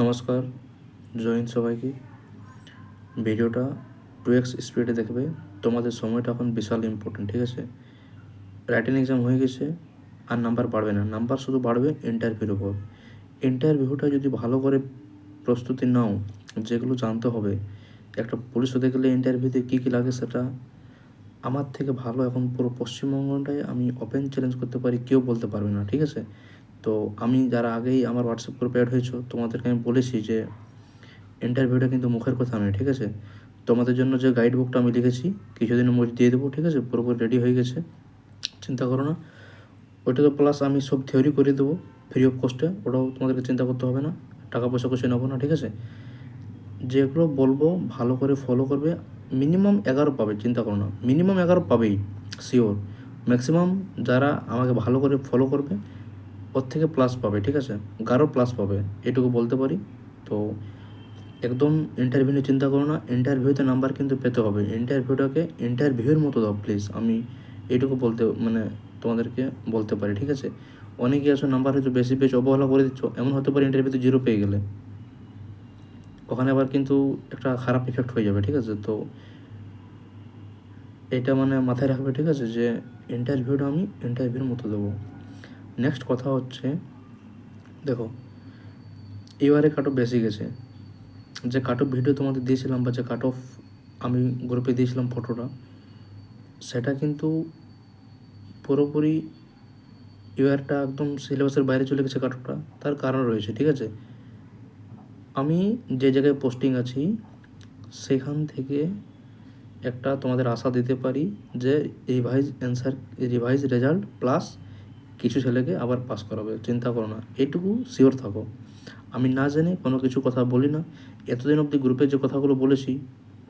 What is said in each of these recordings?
নমস্কার জয়েন সবাইকে। ভিডিওটা টু এক্স স্পিডে দেখবে, তোমাদের সময়টা এখন বিশাল ইম্পর্টেন্ট ঠিক আছে? রাইটিং এক্সাম হয়ে গেছে, আর নাম্বার বাড়বে না। নাম্বার শুধু বাড়বে ইন্টারভিউর উপর। ইন্টারভিউটা যদি ভালো করে প্রস্তুতি নাও, যেগুলো জানতে হবে, একটা পুলিশ হতে গেলে ইন্টারভিউতে কী কী লাগে সেটা। আমার থেকে ভালো এখন পুরো পশ্চিমবঙ্গটায় আমি ওপেন চ্যালেঞ্জ করতে পারি, কেউ বলতে পারবে না, ঠিক আছে? তো আমি যারা আগেই আমার হোয়াটসঅ্যাপ গ্রুপে অ্যাড হয়েছো, তোমাদেরকে আমি বলেছি যে ইন্টারভিউটা কিন্তু মুখের কথা নয়, ঠিক আছে? তোমাদের জন্য যে গাইড বুকটা আমি লিখেছি, কিছুদিনের মধ্যে দিয়ে দেবো, ঠিক আছে? পুরোপুরি রেডি হয়ে গেছে, চিন্তা করো না। ওইটা তো প্লাস আমি সব থিওরি করে দেবো ফ্রি অফ কস্টে ওটাও তোমাদেরকে চিন্তা করতে হবে না, টাকা পয়সা কিছু নেব না, ঠিক আছে? যেগুলো বলব, ভালো করে ফলো করবে মিনিমাম এগারো পাবে, চিন্তা করো না মিনিমাম এগারো পাবেই শিওর ম্যাক্সিমাম যারা আমাকে ভালো করে ফলো করবে ওর থেকে প্লাস পাবে, ঠিক আছে? গারো প্লাস পাবে, এটুকু বলতে পারি। তো একদম ইন্টারভিউ নিয়ে চিন্তা করো না ইন্টারভিউতে নাম্বার কিন্তু পেতে হবে। ইন্টারভিউটাকে ইন্টারভিউয়ের মতো দাও প্লিজ আমি এইটুকু বলতে মানে তোমাদেরকে বলতে পারি, ঠিক আছে? অনেকে আছো নাম্বার হয়তো বেশি পেয়েছ, অবহেলা করে দিচ্ছ, এমন হতে পারে ইন্টারভিউতে জিরো পেয়ে গেলে। ওখানে আবার কিন্তু একটা খারাপ ইফেক্ট হয়ে যাবে, ঠিক আছে? তো এটা মানে মাথায় রাখবে, ঠিক আছে? যে ইন্টারভিউটা আমি ইন্টারভিউর মতো দেবো। নেক্সট কথা হচ্ছে, দেখো, এবারে কাট অফ বেশি গেছে। যে কাট অফ ভিডিও তোমাদের দিয়েছিলাম বা যে কাট অফ আমি গ্রুপে দিয়েছিলাম ফটোটা সেটা কিন্তু পুরোপুরি ইয়ারটা একদম সিলেবাসের বাইরে চলে গেছে কাট অফটা তার কারণ রয়েছে, ঠিক আছে? আমি যে জায়গায় পোস্টিং আছি, সেখান থেকে একটা তোমাদের আশা দিতে পারি যে revise answer revise result plus কিছু ছেলেকে আবার পাস করাবে, চিন্তা করো না এইটুকু শিওর থাকো। আমি না জেনে কোনো কিছু কথা বলি না, এতদিন অবধি গ্রুপে যে কথাগুলো বলেছি,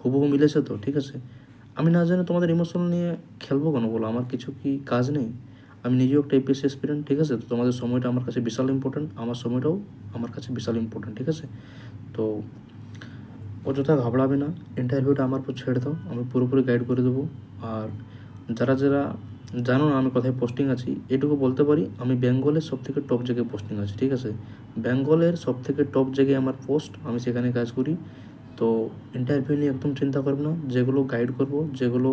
হুবহু মিলেছে তো, ঠিক আছে? আমি না জেনে তোমাদের ইমোশন নিয়ে খেলব কেন বলো? আমার কিছু কি কাজ নেই? আমি নিজেও একটা এপিএসসি এক্সপিরিয়েন্ট ঠিক আছে? তো তোমাদের সময়টা আমার কাছে বিশাল ইম্পর্টেন্ট আমার সময়টাও আমার কাছে বিশাল ইম্পর্টেন্ট ঠিক আছে? তো অযথা ঘাবড়াবে না ইন্টারভিউটা আমার উপর ছেড়ে দাও, আমি পুরোপুরি গাইড করে দেবো। আর যারা যারা জানো না আমি কোথায় পোস্টিং আছি? এটুকু বলতে পারি, আমি বেঙ্গলের সব থেকে টপ জায়গায় পোস্টিং আছি, ঠিক আছে? বেঙ্গলের সব থেকে টপ জায়গায় আমার পোস্ট আমি সেখানে কাজ করি। তো ইন্টারভিউ নিয়ে একদম চিন্তা করবে না, যেগুলো গাইড করব, যেগুলো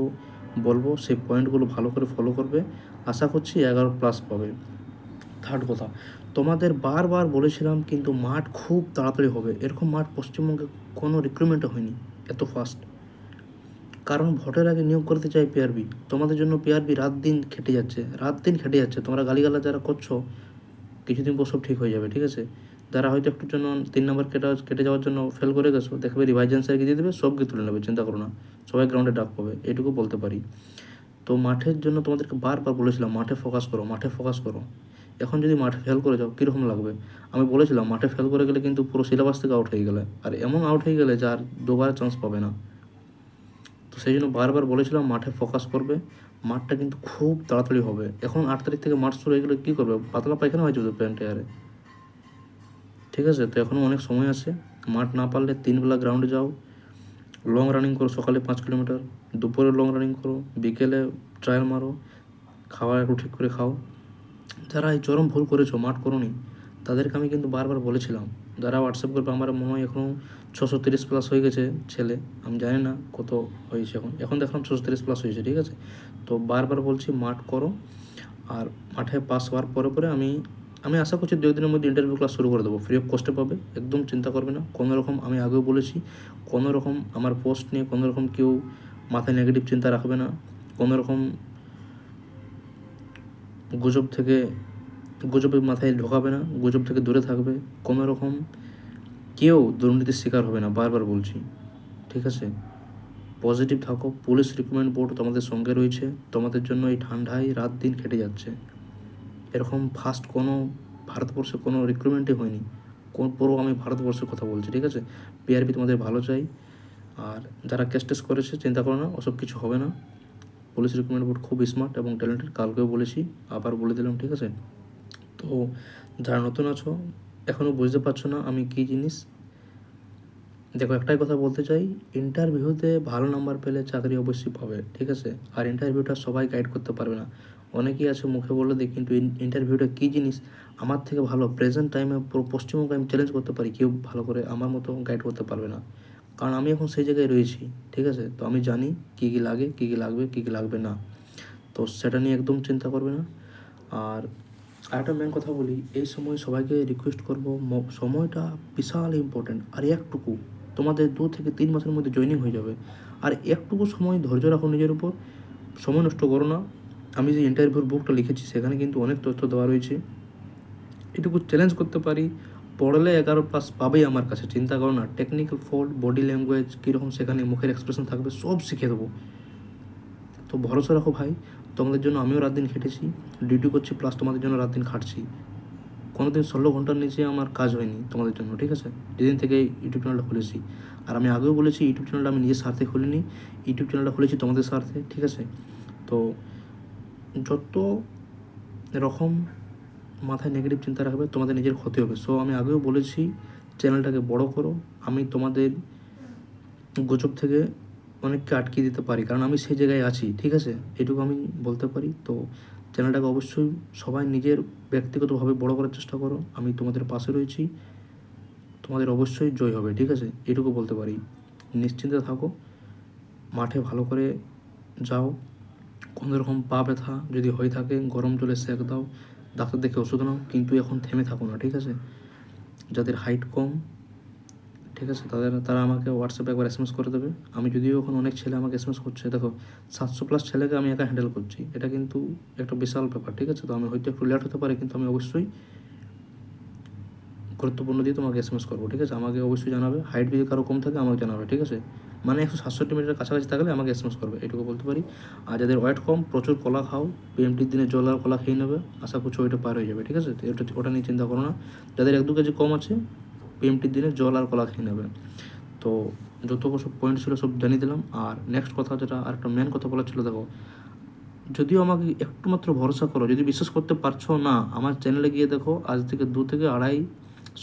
বলব, সেই পয়েন্টগুলো ভালো করে ফলো করবে। আশা করছি এগারো প্লাস পাবে। থার্ড কথা, তোমাদের বারবার বলেছিলাম কিন্তু মাঠ খুব তাড়াতাড়ি হবে। এরকম মাঠ পশ্চিমবঙ্গে কোনো রিক্রুটমেন্টও হয়নি, এত ফাস্ট কারণ ভোটের আগে নিয়োগ করতে চাই পিআরবি তোমাদের জন্য পিআরবি রাত দিন খেটে যাচ্ছে, রাত দিন খেটে যাচ্ছে। তোমরা গালিগালা যারা করছ, কিছুদিন পর সব ঠিক হয়ে যাবে, ঠিক আছে? যারা হয়তো একটুর জন্য তিন নম্বর কেটে কেটে যাওয়ার জন্য ফেল করে গেছো, দেখবে রিভাইজেন্স স্যারকে দিয়ে দেবে? সবকে তুলে নেবে, চিন্তা করো না। সবাই গ্রাউন্ডে ডাক পাবে, এটুকু বলতে পারি। তো মাঠের জন্য তোমাদেরকে বারবার বলেছিলাম, মাঠে ফোকাস করো, মাঠে ফোকাস করো। এখন যদি মাঠে ফেল করে যাও, কীরকম লাগবে? আমি বলেছিলাম, মাঠে ফেল করে গেলে কিন্তু পুরো সিলেবাস থেকে আউট হয়ে গেলে। আর এমন আউট হয়ে গেলে যার দুবার চান্স পাবে না। তো সেই জন্য বারবার বলেছিলাম মাঠে ফোকাস করবে। মাঠটা কিন্তু খুব তাড়াতাড়ি হবে। এখন আট তারিখ থেকে মাঠ শুরু হয়ে গেলে কী করবে? পাতলা পায়খানা হয়ে যাবে প্যান্ট এয়ারে ঠিক আছে? তো এখনও অনেক সময় আছে। মাঠ না পারলে তিনবেলা গ্রাউন্ডে যাও। লং রানিং করো সকালে পাঁচ কিলোমিটার। দুপুরে লং রানিং করো। বিকেলে ট্রায়াল মারো। খাওয়া একটু ঠিক করে খাও। যারা এই চরম ভুল করেছ, মাঠ করোনি তাদেরকে আমি কিন্তু বারবার বলেছিলাম, যারা হোয়াটসঅ্যাপ গ্রুপে আমার মনে হয় এখনও ছশো তিরিশ প্লাস হয়ে গেছে ছেলে, আমি জানি না কত হয়েছে এখন। এখন দেখলাম ছশো তিরিশ প্লাস হয়েছে, ঠিক আছে? তো বারবার বলছি, মাঠ করো। আর মাঠে পাস হওয়ার পরে পরে আমি আমি আশা করছি দু একদিনের মধ্যে ইন্টারভিউ ক্লাস শুরু করে দেবো। ফ্রি অফ কস্টে পাবে, একদম চিন্তা করবে না। কোনো রকম আমি আগেও বলেছি, কোনো রকম আমার পোস্ট নিয়ে কোনো রকম কেউ মাথায় নেগেটিভ চিন্তা রাখবে না। কোনো রকম গুজব থেকে গুজবে মাথায় ঢোকাবে না, গুজব থেকে দূরে থাকবে, কোনো রকম কেউ দুর্নীতির শিকার হবে না, বারবার বলছি, ঠিক আছে? পজিটিভ থাকো, পুলিশ রিক্রুটমেন্ট বোর্ড তোমাদের সঙ্গে রয়েছে, তোমাদের জন্য এই ঠান্ডায় রাত দিন কেটে যাচ্ছে। এরকম ফার্স্ট কোনো ভারতবর্ষে কোনো রিক্রুটমেন্টই হয়নি, কোন পুরো আমি ভারতবর্ষের কথা বলছি, ঠিক আছে? পিআরপি তোমাদের ভালো চাই, আর যারা কেস টেস করেছে, চিন্তা করো না, ওসব কিছু হবে না। পুলিশ রিক্রুটমেন্ট বোর্ড খুব স্মার্ট এবং ট্যালেন্টেড কালকেও বলেছি, আবার বলে দিলাম, ঠিক আছে? তো যারা নতুন আছো এখনও বুঝতে পারছ না আমি কী জিনিস। দেখো, একটাই কথা বলতে চাই ইন্টারভিউতে ভালো নাম্বার পেলে চাকরি অবশ্যই পাবে, ঠিক আছে? আর ইন্টারভিউটা সবাই গাইড করতে পারবে না। অনেকেই আছে মুখে বলে দিই কিন্তু ইন্টারভিউটা কী জিনিস? আমার থেকে ভালো প্রেজেন্ট টাইমে পুরো পশ্চিমবঙ্গে আমি চ্যালেঞ্জ করতে পারি, কেউ ভালো করে আমার মতো গাইড করতে পারবে না। কারণ আমি এখন সেই জায়গায় রয়েছি, ঠিক আছে? তো আমি জানি কী কী লাগে, কী কী লাগবে, কী কী লাগবে না। তো সেটা নিয়ে একদম চিন্তা করবে না। আর আরেকটা মেন কথা বলি, এই সময় সবাইকে রিকোয়েস্ট করব সময়টা বিশাল ইম্পর্ট্যান্ট আর একটুকু, তোমাদের দু থেকে তিন মাসের মধ্যে জয়েনিং হয়ে যাবে। আর একটুকু সময় ধৈর্য রাখো নিজের উপর, সময় নষ্ট করো না। আমি যে ইন্টারভিউর বুকটা লিখেছি, সেখানে কিন্তু অনেক তথ্য দেওয়া রয়েছে। এটুকু চ্যালেঞ্জ করতে পারি, পড়লে এগারো প্লাস পাবেই আমার কাছে, চিন্তা করো না। টেকনিক্যাল ফল্ট বডি ল্যাঙ্গুয়েজ কীরকম সেখানে মুখের এক্সপ্রেশন থাকবে, সব শিখে দেবো। তো ভরসা রাখো ভাই তোমাদের জন্য আমিও রাত দিন খেটেছি। ডিউটি করছি প্লাস তোমাদের জন্য রাত দিন খাটছি। কোনোদিন ষোলো ঘণ্টার নিচে আমার কাজ হয়নি তোমাদের জন্য, ঠিক আছে? যেদিন থেকে ইউটিউব চ্যানেলটা খুলেছি। আর আমি আগেও বলেছি, ইউটিউব চ্যানেলটা আমি নিজের স্বার্থে খুলিনি। ইউটিউব চ্যানেলটা খুলেছি তোমাদের স্বার্থে, ঠিক আছে? তো যত রকম মাথায় নেগেটিভ চিন্তা রাখবে, তোমাদের নিজের ক্ষতি হবে। সো আমি আগেও বলেছি চ্যানেলটাকে বড় করো। আমি তোমাদের গুজব থেকে অনেককে আটকে দিতে পারি, কারণ আমি সেই জায়গায় আছি, ঠিক আছে? এটুকু আমি বলতে পারি। তো চ্যানেলটাকে অবশ্যই সবাই নিজের ব্যক্তিগতভাবে বড় করার চেষ্টা করো। আমি তোমাদের পাশে রয়েছি। তোমাদের অবশ্যই জয় হবে, ঠিক আছে? এটুকু বলতে পারি। নিশ্চিন্তে থাকো। মাঠে ভালো করে যাও। কোনো রকম পা ব্যথা যদি হয়ে থাকে, গরম জলে সেঁক দাও। ডাক্তার দেখে ওষুধ নাও, কিন্তু এখন থেমে থাকো না, ঠিক আছে? যাদের হাইট কম ঠিক আছে? তাদের, তারা আমাকে হোয়াটসঅ্যাপে একবার এস এম এস করে দেবে। আমি যদিও এখন অনেক ছেলে আমাকে এস এম এস করছে, দেখো, সাতশো প্লাস ছেলেকে আমি একা হ্যান্ডেল করছি। এটা কিন্তু একটা বিশাল ব্যাপার, ঠিক আছে? তো আমি হয়তো একটু লেট হতে পারে, কিন্তু আমি অবশ্যই গুরুত্বপূর্ণ দিয়ে তোমাকে এস এম এস করব, ঠিক আছে? আমাকে অবশ্যই জানাবে। হাইট যদি কারও কম থাকে, আমাকে জানাবে, ঠিক আছে? মানে একশো সাতষট্টি মিটারের কাছাকাছি থাকলে আমাকে এস এম এস করবে এটুকু বলতে পারি। আর যাদের ওয়েট কম, প্রচুর কলা খাও পিএমটির দিনে জল আর কলা খেয়ে নেবে। আশা করছি ওইটা পার হয়ে যাবে, ঠিক আছে? এটা, ওটা নিয়ে চিন্তা করো না। যাদের এক দু কেজি কম আছে পিএমটির দিনে জল আর কলা খেয়ে নেবে। তো যত সব পয়েন্ট ছিল সব জানিয়ে দিলাম। আর নেক্সট কথা যেটা, আর একটা মেন কথা বলার ছিল, দেখো, যদিও আমাকে একটু মাত্র ভরসা করো, যদি বিশ্বাস করতে পারছ না, আমার চ্যানেলে গিয়ে দেখো, আজ থেকে দু থেকে আড়াই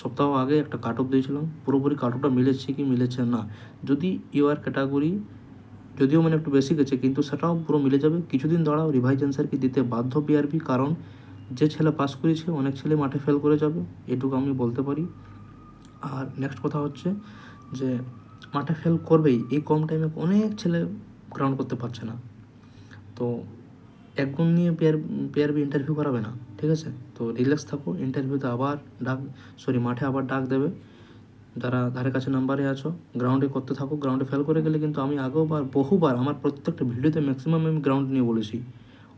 সপ্তাহ আগে একটা কাট অফ দিয়েছিলাম। পুরোপুরি কাট অফটা মিলেছে কি মিলেছে না? যদি ইউআর ক্যাটাগরি যদিও মানে একটু বেশি গেছে, কিন্তু সেটাও পুরো মিলে যাবে। কিছুদিন দাঁড়াও রিভাইজ অ্যান্সার কি দিতে বাধ্য পিআরপি কারণ যে ছেলে পাস করেছে, অনেক ছেলে মাঠে ফেল করে যাবে, এটুকু আমি বলতে পারি। আর নেক্সট কথা হচ্ছে যে মাঠে ফেল করবেই, এই কম টাইমে অনেক ছেলে গ্রাউন্ড করতে পারছে না। তো এক গুণ নিয়ে পেয়ার পেয়ারবি ইন্টারভিউ করাবে না, ঠিক আছে? তো রিল্যাক্স থাকো ইন্টারভিউতে আবার ডাক সরি মাঠে আবার ডাক দেবে। যারা ধারে কাছে নাম্বারে আছো গ্রাউন্ডে করতে থাকো গ্রাউন্ডে ফেল করে গেলে কিন্তু আমি আগেও বার, বহুবার আমার প্রত্যেকটা ভিডিওতে ম্যাক্সিমাম আমি গ্রাউন্ড নিয়ে বলেছি।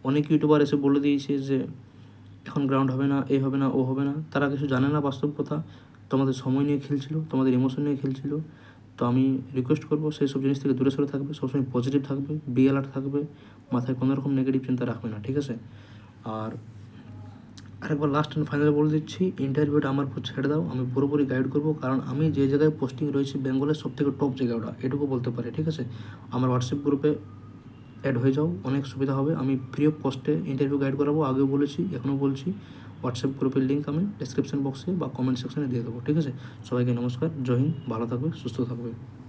অনেক ইউটিউবার এসে বলে দিয়েছে যে, এখন গ্রাউন্ড হবে না, এ হবে না, ও হবে না, তারা কিছু জানে না বাস্তব কথা। তোমাদের সময় নিয়ে খেলছিল, তোমাদের ইমোশন নিয়ে খেলছিল। তো আমি রিকোয়েস্ট করব সেই সব জিনিস থেকে দূরে সরে থাকবে, সবসময় পজিটিভ থাকবে বি অ্যালার্ট থাকবে, মাথায় কোনো রকম নেগেটিভ চিন্তা রাখবে না, ঠিক আছে? আর আরেকবার লাস্ট অ্যান্ড ফাইনাল বলে দিচ্ছি ইন্টারভিউটা আমার উপর ছেড়ে দাও, আমি পুরোপুরি গাইড করব, কারণ আমি যে জায়গায় পোস্টিং রয়েছি বেঙ্গলের সব থেকে টপ জায়গা ওটা, এটুকু বলতে পারি, ঠিক আছে? আমার হোয়াটসঅ্যাপ গ্রুপে অ্যাড হয়ে যাও, অনেক সুবিধা হবে, আমি ফ্রি অফ কস্টে ইন্টারভিউ গাইড করাবো, আগেও বলেছি, এখনও বলছি। হোয়াটসঅ্যাপ গ্রুপের লিঙ্ক আমি ডিসক্রিপশন বক্সে বা কমেন্ট সেকশনে দিয়ে দেবো, ঠিক আছে? সবাইকে নমস্কার, জয় হিন্দ, ভালো থাকবে, সুস্থ থাকবে।